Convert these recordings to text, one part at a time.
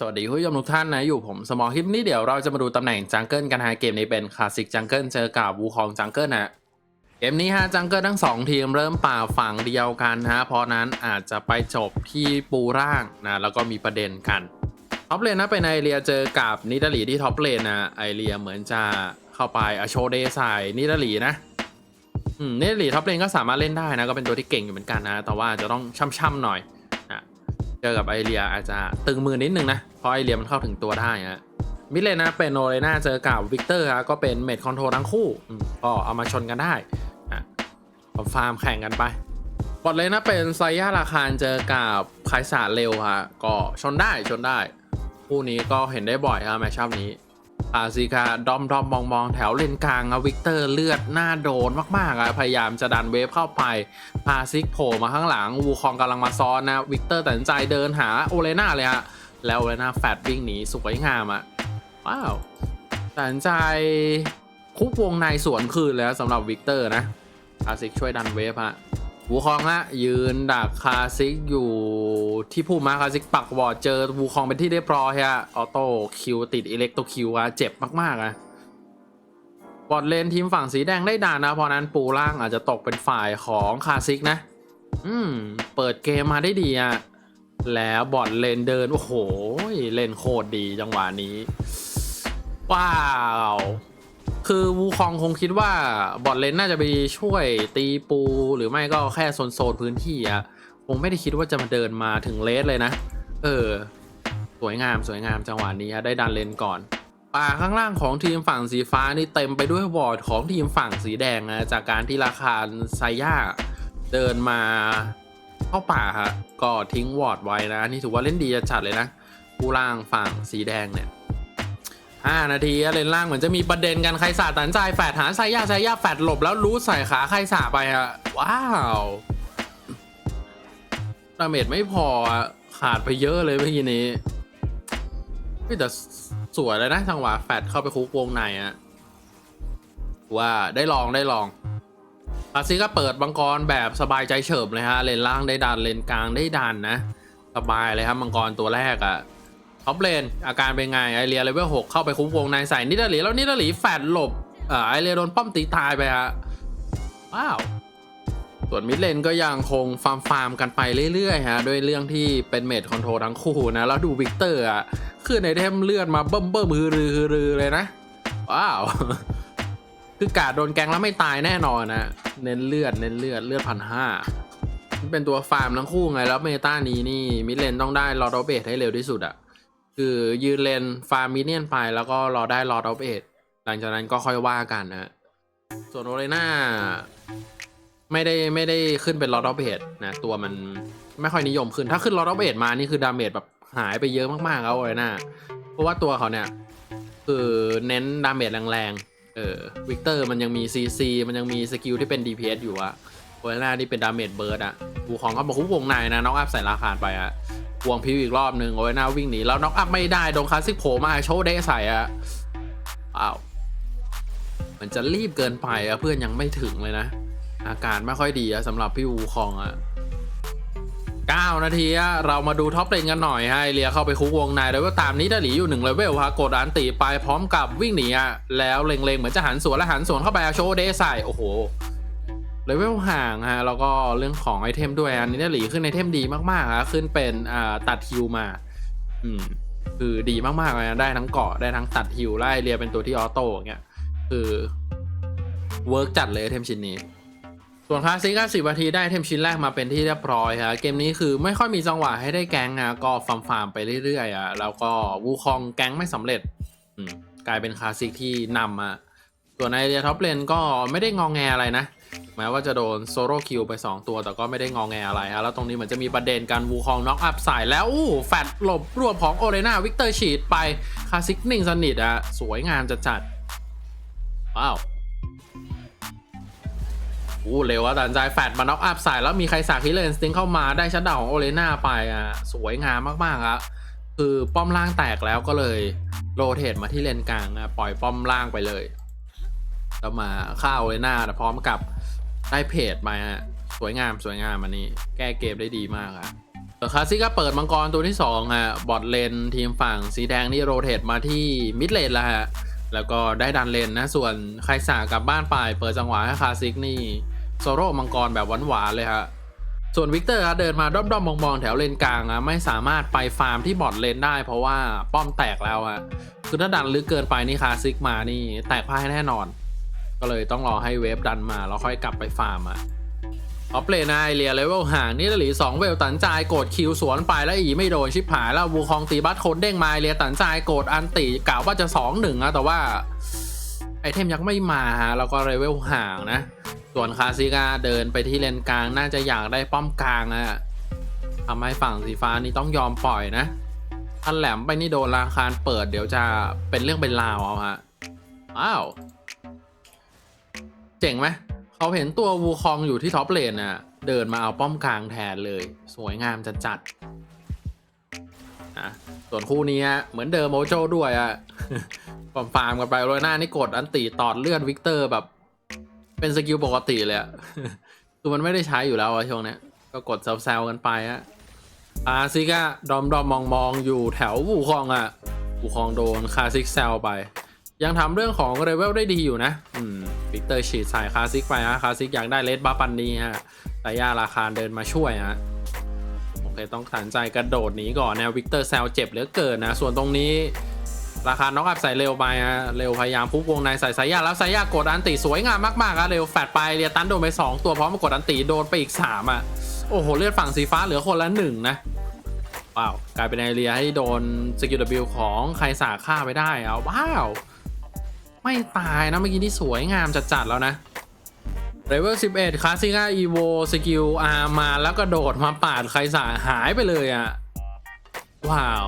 สวัสดีผู้ชมทุกท่านนะ อยู่ผมสมอคลิปนี้เดี๋ยวเราจะมาดูตำแหน่งจังเกิลกันฮะเกมนี้เป็นคลาสสิกจังเกิลเจอกับวูคองจังเกิลนะเกมนี้ฮะจังเกิลทั้งสองทีมเริ่มป่าฝั่งเดียวกันฮะเพราะนั้นอาจจะไปจบที่ปูร่างนะแล้วก็มีประเด็นกันท็อปเลนนะเป็นไอเรียเจอกับนิดาลีที่ท็อปเลนนะไอเรียเหมือนจะเข้าไปอโชเดใส่นิดาลีนะอืมนิดาลีท็อปเลนก็สามารถเล่นได้นะก็เป็นตัวที่เก่งอยู่เหมือนกันนะแต่ว่าจะต้องช่ำๆหน่อย เจอกับไอเรียอาจจะตึงมือนิดนึงนะ เพราะไอเรียมันเข้าถึงตัวได้ฮะมิเลนนะเป็นโนเลน่าเจอกับวิกเตอร์ครับก็เป็นเมดคอนโทรทั้งคู่ก็เอามาชนกันได้นะฟาร์มแข่งกันไปบอดเลนะเป็นไซย่าราคารเจอกับไคสาเร็วฮะก็ชนได้ชนได้ คู่นี้ก็เห็นได้บ่อยครับแมชชั่นนี้ อาซิกาดอมดอมมองมองแถวเลนกลางอะวิกเตอร์เลือดหน้าโดนมากๆอะพยายามจะดันเวฟเข้าไปพาซิกโผล่มาข้างหลังวูคองกำลังมาซ้อนนะวิกเตอร์ตัดสินใจเดินหาโอเลน่าเลยฮะแล้วโอเลน่าแฟดวิ่งหนีสวยงามอะว้าวตัดสินใจคุกวงในสวนคืนแล้วสำหรับวิกเตอร์นะคาซิกช่วยดันเวฟฮะ วูคองฮะยืนดักคาซิกอยู่ที่ผู้มาคาซิกปักวอร์ดเจอวูคองเป็นที่เรียบร้อยฮะออโต้คิวติดอิเล็กโตคิวอะเจ็บมากๆอะบอดเลนทีมฝั่งสีแดงได้ด่านนะเพราะนั้นปูล่างอาจจะตกเป็นฝ่ายของคาซิกนะ อืม เปิดเกมมาได้ดีอะแล้วบอดเลนเดิน โอ้โห เล่นโคตรดีจังหวะนี้ ว้าว คือวูคองคงคิดว่าบอดเลนน่าจะไปช่วยตีปูหรือไม่ก็แค่โซนโซนพื้นที่อะคงไม่ได้คิดว่าจะมาเดินมาถึงเลสเลยนะ เออ สวยงามสวยงามจังหวะนี้ฮะได้ดันเลนก่อน ป่าข้างล่างของทีมฝั่งสีฟ้านี่เต็มไปด้วยวอร์ดของทีมฝั่งสีแดงนะจากการที่ราคาไซย่าเดินมาเข้าป่าฮะก็ทิ้งวอร์ดไว้นะ นี่ถือว่าเล่นดีจัดเลยนะผู้ล่างฝั่งสีแดงเนี่ย ห้านาทีเลนล่างเหมือนจะมีประเด็นกันใครสาดตันใจแฝดหาไซย่าไซย่าแฝดหลบแล้วรู้ใส่ขาใครสาไปฮะว้าวดาเมจไม่พอขาดไปเยอะเลยเมื่อกี้นี้แต่สวยเลยนะจังหวะแฟดเข้าไปคุกวงในอะว่าได้ลองได้ลองอาซิก็เปิดบังกรแบบสบายใจเฉิบเลยฮะ เลนล่างได้ดันเลนกลางได้ดันนะ สบายเลยครับมังกรตัวแรกอะ ท็อปเลนอาการเป็นไงไอเรียเลเวลหกเข้าไปคุกวงในใส่นิดาหลีแล้วนิดาหลีแฟดหลบอ่าไอเรียโดนป้อมตีตายไปฮะว้าวส่วนมิดเลนก็ยังคงฟาร์มฟาร์มกันไปเรื่อยๆฮะด้วยเรื่องที่เป็นเมดคอนโทรลทั้งคู่นะ แล้วดูวิกเตอร์อะขึ้นในเทมเลือดมาเบิ่มเบิ่มฮือรือฮือรือเลยนะ ว้าว คือกาดโดนแกงแล้วไม่ตายแน่นอนนะ เน้นเลือดเน้นเลือดเลือดพันห้าเป็นตัวฟาร์มทั้งคู่ไงแล้วเมตานี้นี่มิดเลนต้องได้ลอดอเบทให้เร็วที่สุดอะ คือยืนเลนฟาร์มมิเนียนไปแล้วก็รอได้ลอดอเบทหลังจากนั้นก็ค่อยว่ากันนะส่วนโอเลน่าไม่ได้ไม่ได้ขึ้นเป็นลอ d อ f เบดนะ ตัวมันไม่ค่อยนิยมขึ้น ถ้าขึ้นลอ d อ f เบดมานี่คือดาเมจแบบหายไปเยอะมากๆแล้วโอเลยนะเพราะว่าตัวเขาเนี่ย คือเน้นดาเมจแรงๆเออวิกเตอร์มันยังมี CC มันยังมีสกิลที่เป็น DPS อยู่อะโอเลน่านี่เป็นดาเมจเบิร์ดอะบูของก็บอกคุกวงในนะน็อกอัพใส่ราคาไปอะ วงพิวอีกรอบหนึ่งโอเลน่าวิ่งหนีแล้วน็อกอัพไม่ได้โดนคลาสสิกโผล่มาโชว์ได้ใส่อะอ้าวมันจะรีบเกินไปอะเพื่อนยังไม่ถึงเลยนะ อาการไม่ค่อยดีอะสำหรับพี่วูคองอะ9 นาทีอะเรามาดูท็อปเลนกันหน่อยฮะไอเรียเข้าไปคุกวงในแล้วก็ตามนี้ดาหลีอยู่หนึ่งเลเวลฮะกดอันตีไปพร้อมกับวิ่งหนีอะแล้วเล็งๆเหมือนจะหันสวนแล้วหันสวนเข้าไปโชว์เดใส่โอ้โห เลเวลห่างฮะแล้วก็เรื่องของไอเทมด้วยอันนี้ดาหลีขึ้นไอเทมดีมากๆฮะขึ้นเป็นอ่าตัดฮิวมา อืมคือดีมากๆเลยนะได้ทั้งเกาะได้ทั้งตัดฮิวไล่เรียเป็นตัวที่ออโต้อย่างเงี้ยคือเวิร์กจัดเลยไอเทมชิ้นนี้ ส่วนคลาสสิกสิบนาทีได้เทมชิ้นแรกมาเป็นที่เรียบร้อยฮะเกมนี้คือไม่ค่อยมีจังหวะให้ได้แก๊งนะก็ฟาร์มฟาร์มไปเรื่อยๆอะแล้วก็วูคองแก๊งไม่สำเร็จกลายเป็นคลาสสิกที่นำอะส่วนในเรียท็อปเลนก็ไม่ได้งองแงอะไรนะ แม้ว่าจะโดนโซโล่คิวไป 2 ตัว แต่ก็ไม่ได้งองแงอะไรฮะ แล้วตรงนี้เหมือนจะมีประเด็นการวูคองน็อกอัพสายแล้ว อู้แฟดหลบรวบของโอเรนาวิกเตอร์ฉีดไป คาสิกนิ่งสนิทอะสวยงามจัดจัดว้าวอู้เร็วว่าตัดใจแฟดมาน็อกอัพใส่แล้วมีใครสาคิเลนสติงเข้ามาได้ชัดดาวของโอเลน่าไปอะสวยงามมากๆครับคือป้อมล่างแตกแล้วก็เลยโรเทตมาที่เลนกลางอะปล่อยป้อมล่างไปเลยแล้วมาฆ่าโอเลน่าพร้อมกับ ได้เพจมาฮะสวยงามสวยงามอันนี้ แก้เกมได้ดีมากอะคาซิก็เปิดมังกรตัวที่2ฮะบอทเลนทีมฝั่งสีแดงนี่โรเตทมาที่มิดเลนแล้วฮะแล้วก็ได้ดันเลนนะ ส่วนใครสากลับบ้านไป เปิดจังหวะให้คาซิกนี่โซโร่มังกรแบบหวานๆเลยฮะส่วนวิกเตอร์เดินมาด้อมๆมองๆ แถวเลนกลางอะไม่สามารถไปฟาร์มที่บอทเลนได้ เพราะว่าป้อมแตกแล้วอะคือถ้าดันลึกเกินไปนี่คาซิกมานี่แตกพ่ายแน่นอน ก็เลยต้องรอให้เวฟดันมาแล้วค่อยกลับไปฟาร์มอะออฟเลนไอเรียเลเวลห่างนี่หลีสองเวลตันจายกดคิวสวนไปแล้วอีไม่โดนชิบหายแล้ววูคองตีบัตโคนเด้งมาเรียตันจายกดอันติกล่าวว่าจะสองหนึ่งอะแต่ว่าไอเทมยังไม่มาฮะแล้วก็เลเวลห่างนะ ส่วนคาซิกาเดินไปที่เลนกลางน่าจะอยากได้ป้อมกลางอะทำให้ฝั่งสีฟ้านี่ต้องยอมปล่อยนะถ้าแหลมไปนี่โดนราคาเปิดเดี๋ยวจะเป็นเรื่องเป็นราวเอาฮะอ้าว เจ๋งไหมเขาเห็นตัววูคองอยู่ที่ท็อปเลนน่ะ เดินมาเอาป้อมกลางแทนเลย สวยงามจัดจัดๆอะส่วนคู่นี้เหมือนเดิมโมโจด้วยอะฟาร์มฟาร์มกันไปโรยหน้านี่กดอันติตอดเลือดวิกเตอร์แบบ เป็นสกิลปกติเลยอะคือมันไม่ได้ใช้อยู่แล้วอะช่วงนี้ก็กดแซวๆกันไปอะอาซิกอะดอมดอมมองมองๆอยู่แถวบูคองอะบูคองโดนคาซิกแซวไป ยังทำเรื่องของเรเวลได้ดีอยู่นะ อืม วิกเตอร์ฉีดใส่คาซิกไปฮะคาซิกอยากได้เลดบัฟปันนี้ฮะแต่ย่าราคาเดินมาช่วยฮะโอเคต้องตัดสินใจกระโดดหนีก่อนแนววิกเตอร์แซวเจ็บเหลือเกินนะส่วนตรงนี้ราคาน็อกอัพใส่เร็วไปฮะเร็วพยายามพุกวงในใส่สายยาแล้วสายยากดอันติสวยงามมากๆอะเร็วแฟดไปเรียตันโดนไป 2 ตัวพร้อมกดอันติโดนไปอีก 3 อะ โอ้โห เลือดฝั่งสีฟ้าเหลือคนละหนึ่งนะ ว้าว กลายเป็นไอเรียให้โดนสกิลวของใครสาฆ่าไปได้เอาว้าว ไม่ตายนะเมื่อกี้นี่สวยงามจัดๆแล้วนะเลเวล11คลาสสิก้าอีโวสกิลอาร์มาแล้วก็โดดมาปาดใครสาหายไปเลยอะว้าว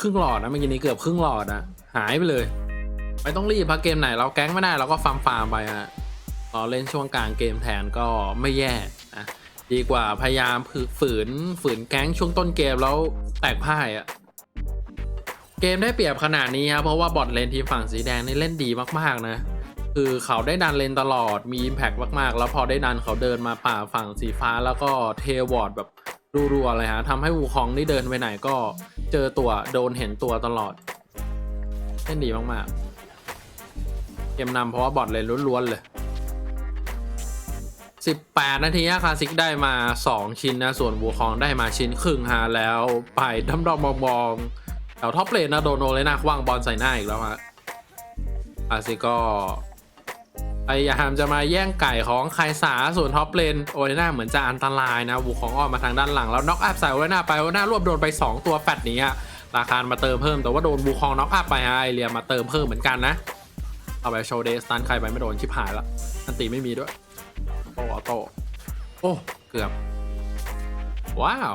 ครึ่งหลอดนะเมื่อกี้นี้เกือบครึ่งหลอดนะหายไปเลย ไม่ต้องรีบพักเกมไหนเราแก๊งไม่ได้เราก็ฟาร์มฟาร์มไปฮะเราเล่นช่วงกลางเกมแทนก็ไม่แย่นะดีกว่าพยายามฝืนฝืนแก๊งช่วงต้นเกมแล้วแตกพ่ายอะ เกมได้เปรียบขนาดนี้ครับเพราะว่าบอทเลนทีมฝั่งสีแดงนี่เล่นดีมากๆนะ คือเขาได้ดันเลนตลอดมี Impact มากๆ แล้วพอได้ดันเขาเดินมาป่าฝั่งสีฟ้าแล้วก็เทวอร์ดแบบรัวๆเลยฮะทำให้วูคองนี่เดินไปไหนก็เจอตัวโดนเห็นตัวตลอดเล่นดีมากๆ เกมนำเพราะว่าบอทเลนล้วนๆเลย18 นาทีอะคลาสิกได้มา 2 ชิ้นนะ ส่วนวูคองได้มาชิ้นครึ่งฮะแล้วไปดำดำมองมอง แถวท็อปเลนนะโดนโอเลนาคว้างบอลใส่หน้าอีกแล้วฮะอาซิก็พยายามจะมาแย่งไก่ของไคสาส่วนท็อปเลนโอเลน่าเหมือนจะอันตรายนะวูของออกมาทางด้านหลังแล้วน็อกอัพใส่โอเลน่าไปโอเลน่ารวบโดนไป 2 ตัวแฟดนี้อะราคามาเติมเพิ่มแต่ว่าโดนบูคองน็อกอัพไปไอเรียมาเติมเพิ่มเหมือนกันนะเอาไปโชว์เดสตันใครไปไม่โดนชิบหายละอันตีไม่มีด้วยโต้ออโต้โอ้เกือบ ว้าว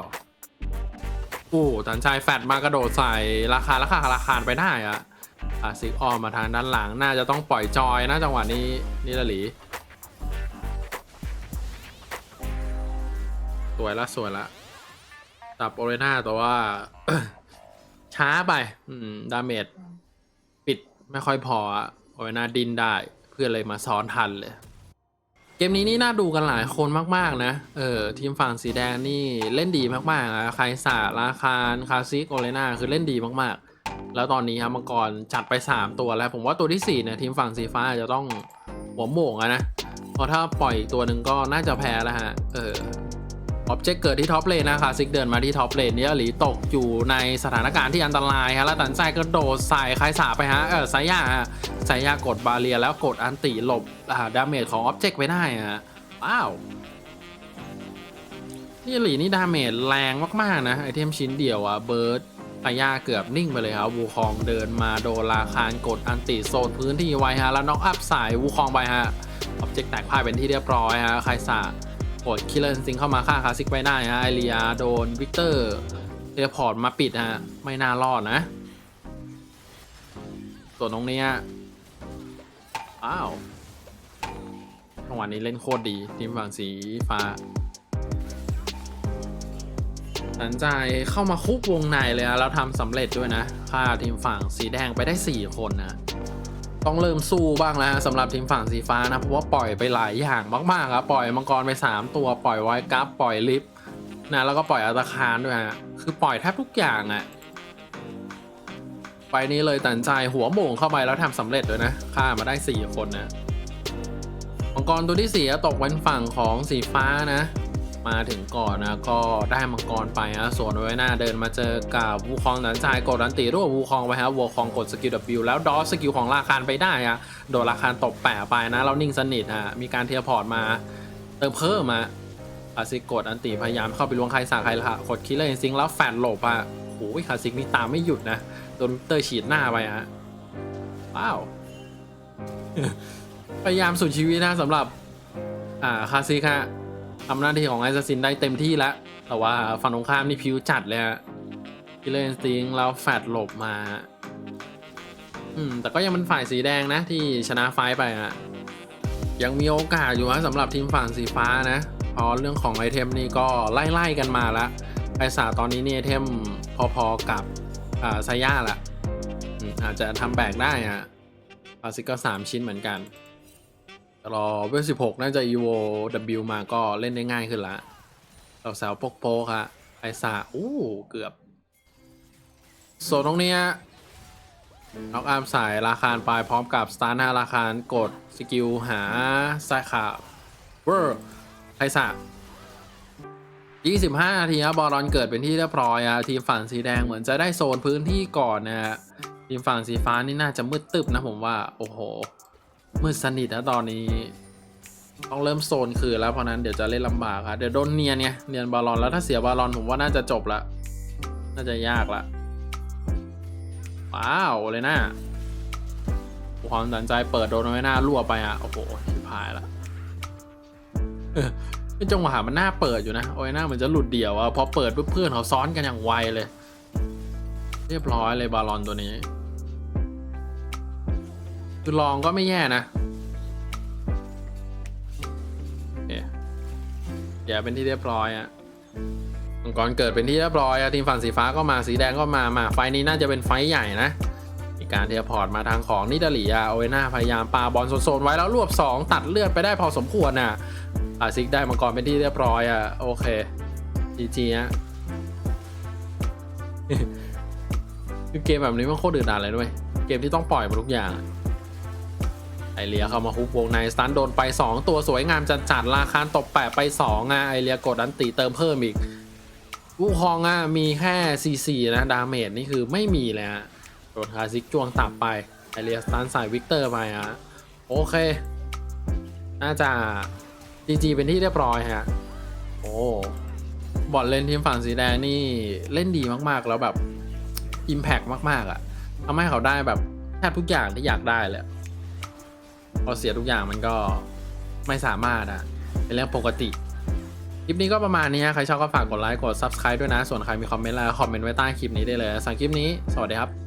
โอ้ตันชายแฟดมากระโดดใส่ราคาราคาราคาไปได้อะอาซิกออมมาทางด้านหลังน่าจะต้องปล่อยจอยนะจังหวะนี้นี่ละหลีสวยละสวยละจับโอเรนาแต่ว่า ช้าไป อืม ดาเมจปิดไม่ค่อยพอโอเรนาดินได้ เพื่อนเลยมาซ้อนทันเลย เกมนี้นี่น่าดูกันหลายคนมาก ๆ นะ เออทีมฝั่งสีแดงนี่เล่นดีมากๆนะใครสาราคารคาซิกโอเลนาคือเล่นดีมากๆ แล้วตอนนี้ครับมังกรจัดไป 3 ตัวแล้ว ผมว่าตัวที่ 4 เนี่ย ทีมฝั่งสีฟ้าจะต้องหัวโม่งนะ เพราะถ้าปล่อยตัวหนึ่งก็น่าจะแพ้แล้วฮะ เออ ออบเจกต์เกิดที่ท็อปเลนนะคาซิกเดินมาที่ท็อปเลนเนี่ยหลีตกอยู่ในสถานการณ์ที่อันตรายฮะแล้วตัดใจกระโดดใส่ใครสาไปฮะเออไซย่าฮะไซย่ากดบาเรียแล้วกดอันติหลบอ่าดาเมจของออบเจกต์ไปได้ฮะว้าวนี่หลีนี่ดาเมจแรงมากๆนะไอเทมชิ้นเดียวอะเบิร์ดปายาเกือบนิ่งไปเลยครับวูคองเดินมาโดนราคารกดอันติโซนพื้นที่ไว้ฮะแล้วน็อกอัพสายวูคองไปฮะออบเจกต์แตกพ่ายเป็นที่เรียบร้อยฮะใครสา กดคิลเลอร์ซิงเข้ามาฆ่าคาซิกไปได้ฮะไอเรียโดนวิกเตอร์เทเลพอร์ตมาปิดฮะ ไม่น่ารอดนะส่วนตรงนี้อ้าวจังหวะนี้เล่นโคตรดีทีมฝั่งสีฟ้าตัดสินใจเข้ามาคุกวงในเลยนะแล้วทำสำเร็จด้วยนะฆ่าทีมฝั่งสีแดงไปได้ 4 คนนะ ต้องเริ่มสู้บ้างแล้วฮะสำหรับทีมฝั่งสีฟ้านะเพราะว่าปล่อยไปหลายอย่างมากๆครับปล่อยมังกรไป 3 ตัวปล่อยไวกัปปล่อยลิฟนะแล้วก็ปล่อยอัตคารด้วยฮะคือปล่อยแทบทุกอย่างอะไปนี้เลยตัดใจหัวโมงเข้าไปแล้วทำสำเร็จด้วยนะฆ่ามาได้ 4 คนนะมังกรตัวที่สี่ตกเป็นฝั่งของสีฟ้านะ มาถึงก่อนนะก็ได้มังกรไปฮะส่วนไว้หน้าเดินมาเจอกับวูคองตัดสินใจกดอันติรวบวูคองไปฮะวูคองกดสกิล W แล้วดอสสกิลของราคารไปได้อะโดนราคารตบแปะไปนะแล้วนิ่งสนิทฮะมีการเทียร์พอร์ตมาเติมเพิ่มมาคาซิกกดอันติพยายามเข้าไปล้วงใครสาใครละกดคิลเลอร์ซิงแล้วแฟนหลบอะโอ้ยคาซิกนี่ตามไม่หยุดนะโดนเตอร์ฉีดหน้าไปฮะว้าวพยายามสุดชีวิตนะสำหรับ อ่าคาซิกฮะ ทำหน้าที่ของไอซ์ซินได้เต็มที่แล้ว แต่ว่าฝั่งตรงข้ามนี่พิวจัดเลยฮะคิเลอร์ซิงแล้วแฟดหลบมา อืม แต่ก็ยังเป็นฝ่ายสีแดงนะ ที่ชนะไฟไปฮะยังมีโอกาสอยู่นะสำหรับทีมฝั่งสีฟ้านะเพราะเรื่องของไอเทมนี่ก็ไล่ๆกันมาละไอสาตอนนี้นี่ไอเทมพอๆกับอ่าไซย่าละอาจจะทำแบกได้อะฟาซิกก็ 3 ชิ้นเหมือนกัน รอเวล16น่าจะ EVO W มาก็เล่นได้ง่ายขึ้นละเราแซวๆโป๊กๆฮะไอสาอู้เกือบส่วนตรงนี้น็อกอาร์มสายราคารไปพร้อมกับสตาร์หน้าราคารกดสกิลหาไซขาเวอร์ไทสะ25 นาทีครับบอลลอนเกิดเป็นที่เรียบร้อยอะทีมฝั่งสีแดงเหมือนจะได้โซนพื้นที่ก่อนนะฮะทีมฝั่งสีฟ้านี่น่าจะมืดตึบนะผมว่า โอ้โห มืดสนิทนะตอนนี้ ต้องเริ่มโซนคืนแล้วเพราะนั้นเดี๋ยวจะเล่นลำบากครับเดี๋ยวโดนเนียนไงเนียนบอลลอนแล้วถ้าเสียบอลลอนผมว่าน่าจะจบละน่าจะยากละว้าวเลยนะความตัดสินใจเปิดโดนไว้หน้ารั่วไปอะโอ้โหชิบหายละเออเป็นจังหวะมันหน้าเปิดอยู่นะโอ้ยหน้าเหมือนจะหลุดเดี่ยวอะพอเปิดเพื่อนเขาซ้อนกันอย่างไวเลย เรียบร้อยเลยบาลอนตัวนี้ ลองก็ไม่แย่นะโอเคอย่าเป็นที่เรียบร้อยอะมังกรเกิดเป็นที่เรียบร้อยอะทีมฝั่งสีฟ้าก็มาสีแดงก็มามาไฟนี้น่าจะเป็นไฟใหญ่นะมีการเทียร์พอร์ตมาทางของนิดาลีอะโอเวน่าพยายามปาบอลโซนๆไว้แล้วรวบ 2 ตัดเลือดไปได้พอสมควรน่ะอาซิกได้มังกรเป็นที่เรียบร้อยอะโอเคจีจีฮะคือเกมแบบนี้มันโคตรดืดดานเลยด้วย เกมที่ต้องปล่อยมาทุกอย่าง ไอเลียเข้ามาฮุกวงในสตันโดนไป 2 ตัวสวยงามจัดจัดๆราคาตบแปะไป2อะไอเลียกดอันตีเติมเพิ่มอีกวูคองอะมีแค่ซีซีนะดาเมจนี่คือไม่มีเลยฮะโดนคาซิกจ้วงตับไปไอเรียสตันใส่วิกเตอร์ไปฮะโอเค น่าจะจีจีเป็นที่เรียบร้อยฮะโอ้บอลเล่นทีมฝั่งสีแดงนี่เล่นดีมากๆแล้วแบบ Impact มากๆอะทำให้เขาได้แบบแทบทุกอย่างที่อยากได้เลย พอเสียทุกอย่างมันก็ไม่สามารถอะเป็นเรื่องปกติ คลิปนี้ก็ประมาณนี้ฮะใครชอบก็ฝากกดไลค์กด Subscribe ด้วยนะ ส่วนใครมีคอมเมนต์อะไรคอมเมนต์ไว้ใต้คลิปนี้ได้เลยสังคลิปนี้ สวัสดีครับ